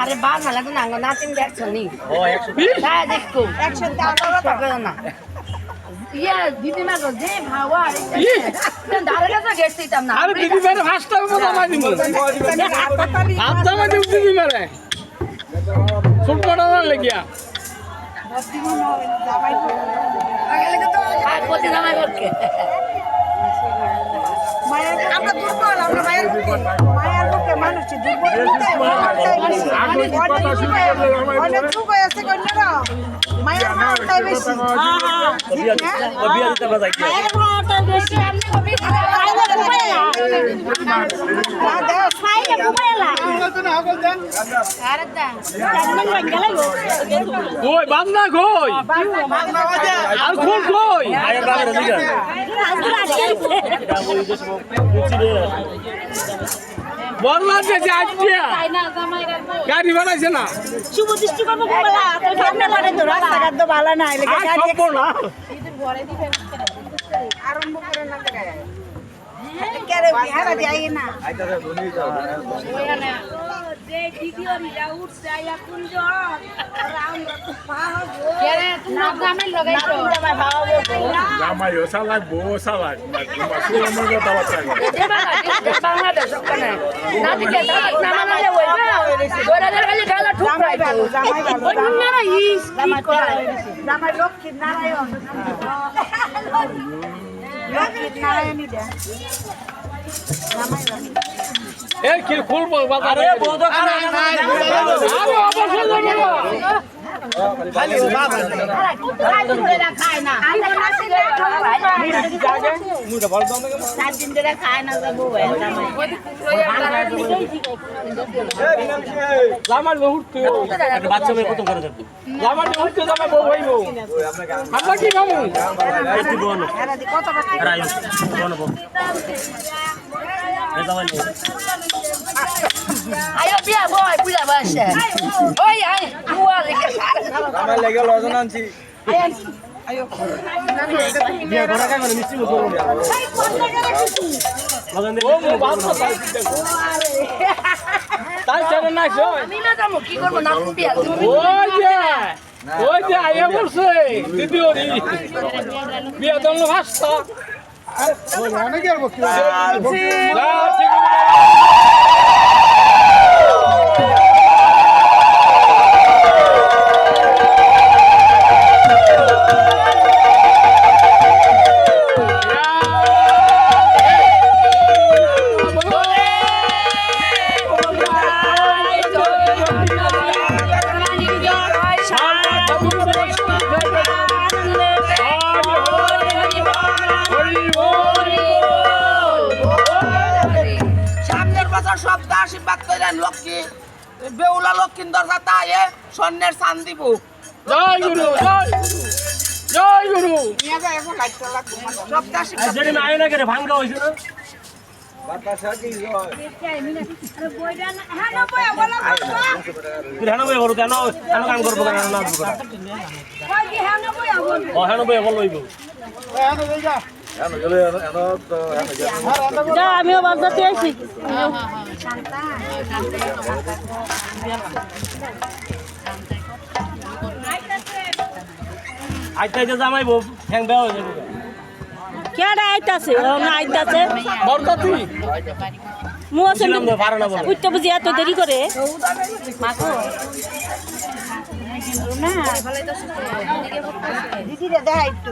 আরে বার না লাগে না নি। ও একশো বিশ হ্যাঁ দেখো। টাকা না ইয়া দিদি মা যে ভাওয়া দাঁড়ে কাছে গেছি তাম না। আরে দিদি মেরে ফার্স্ট টাইম মতো আমায় দিব হাত জামা দিব দিদি মেরে। ছোট বড় লেগিয়া। আর প্রতি জামাই করকে আমরা দুর্বল আমরা মায়ের বুকে মায়ের বুকে মানুষ দুর্বল অনেক দুঃখ আছে কন্যারা। মায়ের বেশি। কি? মায়ের ভাওটা বেশি। দা কই বান্দা কই? আর কোন কই? আয়ের বললাম যে আজকে গাড়ি বানাইছে না? শুভ দৃষ্টি করব ঘুমালা তো সামনে লড়ে তো রাস্তাঘাট তো ভালো না এলাকা আর সব না আরম্ভ করে না কেরে বিহারা যাই না কেরে তুমি জামাই লাগাইছো জামাই ওসা লাগবো ওসা লাগবো মাসুর আমার কথা যে বাংলাদেশ ওখানে নাতিকে দাঁত না মানালে ওই না খালি গালা ঠুকরাই জামাই ওনারা ইস জামাই জামাই লক্ষ্মী নারায়ণ লক্ষ্মী নারায়ণী দেয় জামাই এই কি খুলবো বাজারে আরে বউ তো খারাপ না আরে অবশ্যই বাচ্চা মেয়ে কত করে দেবে জামার উঠতে জামা বউ। হইব আমরা কি খাব কত বাসে ওই আয় বুয়া লেগে আমার লেগে লজন আনছি। বিয়া করা কাজ মানে লক্ষ্মী বেউলা লক্ষ্মীন্দর যাতা এ স্বর্ণের চান দিব। জয় গুরু জয় জয় গুরু। সপ্তাহ আশীর্বাদ যেদিন আয় না করে ভাঙ্গা হইছে না? তুই হেন কেন? কেন কাম করব কেন? না ও হেন বই লইব আমিও বাজাতে আইছি। আইতে আইতে জামাই বউ ঠ্যাং বেয়া হয়ে যাবে। কেডা আইতাছে? ও না আইতাছে। বরদাতি মু আছে তো না উঠতে বুঝি এত দেরি করে। দিদি রে দেখা একটু।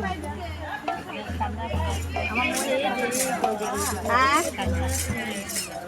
হ্যাঁ? বিয়া হইতে হবে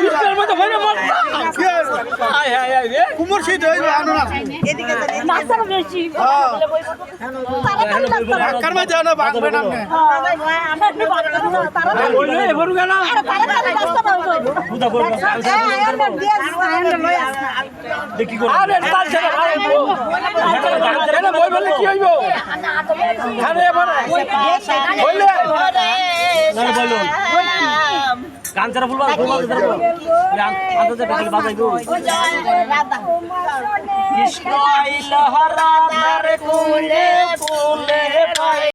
হাই হাই হাই রে এদিকে মাছার বেশি বললে ভরু গেল পূজা করব দেখি করব আরে তার ছেলে ভাই বই বললে কি হইব এখানে এবার বললে না বলুন কাঞ্চারা ফুল বাজ ফুল বাজ আনতে যে বেকাল বাজাই গো কৃষ্ণ ইলহরা রে কুলে ফুলে পাই